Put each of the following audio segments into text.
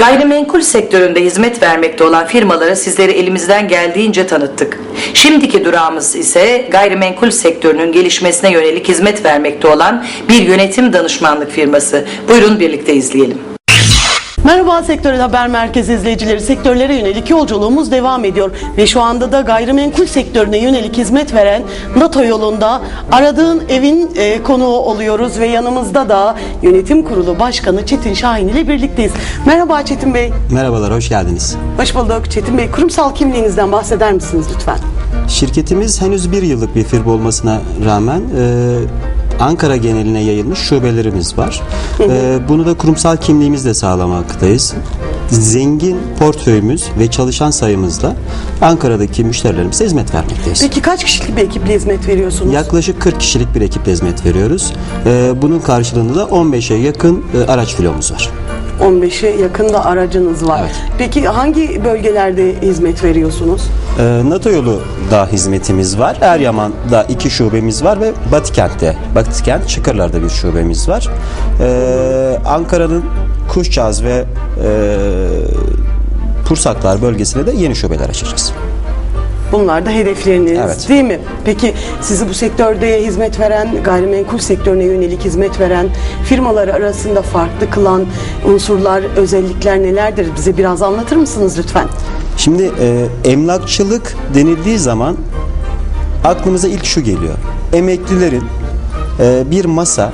Gayrimenkul sektöründe hizmet vermekte olan firmaları sizlere elimizden geldiğince tanıttık. Şimdiki durağımız ise gayrimenkul sektörünün gelişmesine yönelik hizmet vermekte olan bir yönetim danışmanlık firması. Buyurun birlikte izleyelim. Merhaba Sektörel Haber Merkezi izleyicileri. Sektörlere yönelik yolculuğumuz devam ediyor. Ve şu anda da gayrimenkul sektörüne yönelik hizmet veren NATO yolunda aradığın evin e, konuğu oluyoruz. Ve yanımızda da yönetim kurulu başkanı Çetin Şahin ile birlikteyiz. Merhaba Çetin Bey. Merhabalar, hoş geldiniz. Hoş bulduk Çetin Bey. Kurumsal kimliğinizden bahseder misiniz lütfen? Şirketimiz henüz bir yıllık bir firma olmasına rağmen e, Ankara geneline yayılmış şubelerimiz var. E, bunu da kurumsal kimliğimizle sağlamaktayız. Zengin portföyümüz ve çalışan sayımızla Ankara'daki müşterilerimize hizmet vermekteyiz. Peki kaç kişilik bir ekiple hizmet veriyorsunuz? Yaklaşık 40 kişilik bir ekiple hizmet veriyoruz. E, bunun karşılığında da 15'e yakın e, araç filomuz var. 15'e yakın da aracınız var. Evet. Peki hangi bölgelerde hizmet veriyorsunuz? Ee, NATO yolu da hizmetimiz var. Eryaman'da iki şubemiz var ve Batıkent'te, Batıkent Çıkırlar'da bir şubemiz var. Ee, Ankara'nın Kuşçaz ve e, Pursaklar bölgesine de yeni şubeler açacağız. Bunlar da hedefleriniz Evet. değil mi? Peki sizi bu sektörde hizmet veren, gayrimenkul sektörüne yönelik hizmet veren firmalar arasında farklı kılan unsurlar, özellikler nelerdir? Bize biraz anlatır mısınız lütfen? Şimdi e, emlakçılık denildiği zaman aklımıza ilk şu geliyor. Emeklilerin e, bir masa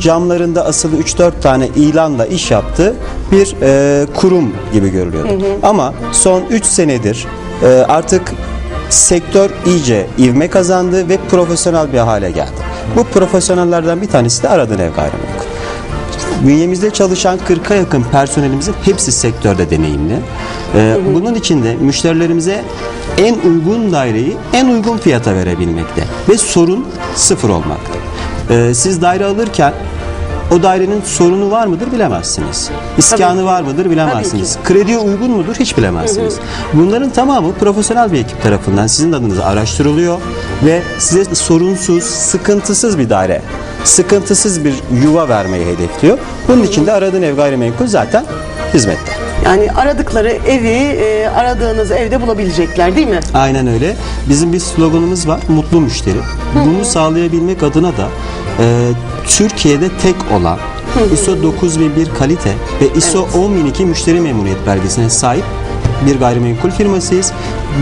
camlarında asılı 3-4 tane ilanla iş yaptığı bir e, kurum gibi görülüyordu. Ama son 3 senedir e, artık sektör iyice ivme kazandı ve profesyonel bir hale geldi. Bu profesyonellerden bir tanesi de Aradın Ev Gayrimenkul. Bünyemizde çalışan 40'a yakın personelimizin hepsi sektörde deneyimli. Ee, bunun için de müşterilerimize en uygun daireyi en uygun fiyata verebilmekte ve sorun sıfır olmakta. Ee, siz daire alırken o dairenin sorunu var mıdır bilemezsiniz. İskanı var mıdır bilemezsiniz. Krediye uygun mudur hiç bilemezsiniz. Bunların tamamı profesyonel bir ekip tarafından sizin adınıza araştırılıyor ve size sorunsuz, sıkıntısız bir daire, sıkıntısız bir yuva vermeyi hedefliyor. Bunun için de aradığın ev gayrimenkul zaten hizmette. Yani aradıkları evi e, aradığınız evde bulabilecekler değil mi? Aynen öyle. Bizim bir sloganımız var. Mutlu müşteri. Bunu sağlayabilmek adına da e, Türkiye'de tek olan ISO 9001 kalite ve ISO 10002 müşteri memnuniyet belgesine sahip bir gayrimenkul firmasıyız.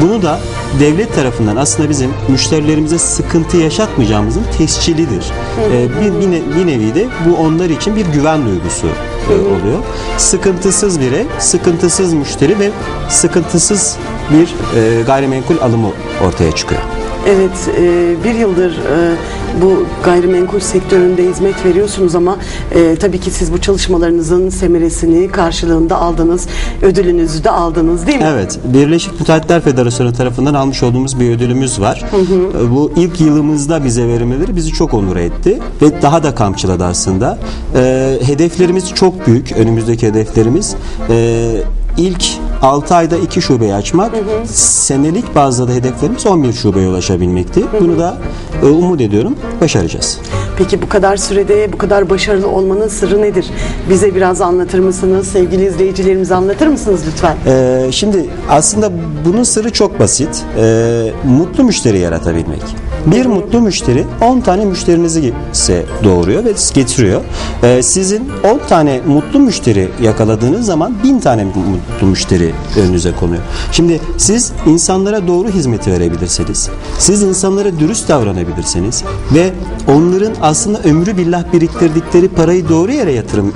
Bunu da devlet tarafından aslında bizim müşterilerimize sıkıntı yaşatmayacağımızın tescilidir. E, bir, bir, ne- bir nevi de bu onlar için bir güven duygusu e, oluyor. Sıkıntısız bir ev, sıkıntısız müşteri ve sıkıntısız bir e, gayrimenkul alımı ortaya çıkıyor. Evet, e, bir yıldır e, bu gayrimenkul sektöründe hizmet veriyorsunuz ama e, tabii ki siz bu çalışmalarınızın semeresini karşılığında aldınız, ödülünüzü de aldınız değil mi? Evet, Birleşik Müteahhitler Federasyonu tarafından almış olduğumuz bir ödülümüz var. E, Bu ilk yılımızda bize verilmeleri bizi çok onur etti ve daha da kamçıladı aslında. E, hedeflerimiz çok büyük, önümüzdeki hedeflerimiz. E, ilk 6 ayda 2 şubeyi açmak, senelik bazda da hedeflerimiz 11 şubeye ulaşabilmekti. Bunu da e, umut ediyorum başaracağız. Peki bu kadar sürede bu kadar başarılı olmanın sırrı nedir? Bize biraz anlatır mısınız? Sevgili izleyicilerimize anlatır mısınız lütfen? Ee, şimdi aslında bunun sırrı çok basit. Ee, mutlu müşteri yaratabilmek. Bir mutlu müşteri 10 tane müşterinizi size doğuruyor ve getiriyor. Ee, sizin 10 tane mutlu müşteri yakaladığınız zaman 1000 tane mutlu müşteri önünüze konuyor. Şimdi siz insanlara doğru hizmeti verebilirseniz, siz insanlara dürüst davranabilirseniz ve onların aslında ömrü billah biriktirdikleri parayı doğru yere yatırım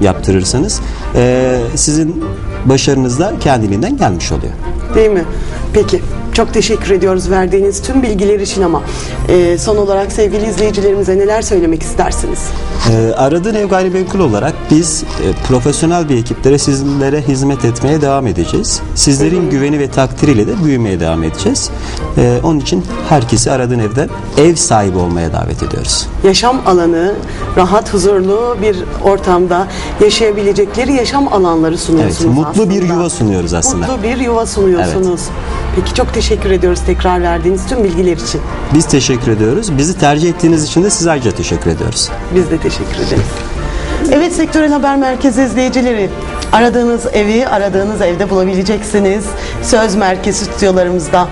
yaptırırsanız eee, sizin başarınız da kendiliğinden gelmiş oluyor. Değil mi? Peki. Çok teşekkür ediyoruz verdiğiniz tüm bilgiler için ama e, son olarak sevgili izleyicilerimize neler söylemek istersiniz? Eee, aradığın ev gayrimenkul olarak biz e, profesyonel bir ekiplere sizlere hizmet etmeye devam edeceğiz. Sizlerin güveni ve takdiriyle de büyümeye devam edeceğiz. Eee, onun için herkesi aradığın evde ev sahibi olmaya davet ediyoruz. Yaşam alanı, rahat, huzurlu bir ortamda yaşayabilecekleri yaşam alanları Evet, sunuyorsunuz mutlu bir aslında. yuva sunuyoruz aslında. Mutlu bir yuva sunuyorsunuz. Peki çok teşekkür ediyoruz tekrar verdiğiniz tüm bilgiler için. Biz teşekkür ediyoruz. Bizi tercih ettiğiniz için de size ayrıca teşekkür ediyoruz. Biz de teşekkür ederiz. Evet Sektörel Haber Merkezi izleyicileri aradığınız evi aradığınız evde bulabileceksiniz. Söz Merkezi stüdyolarımızda.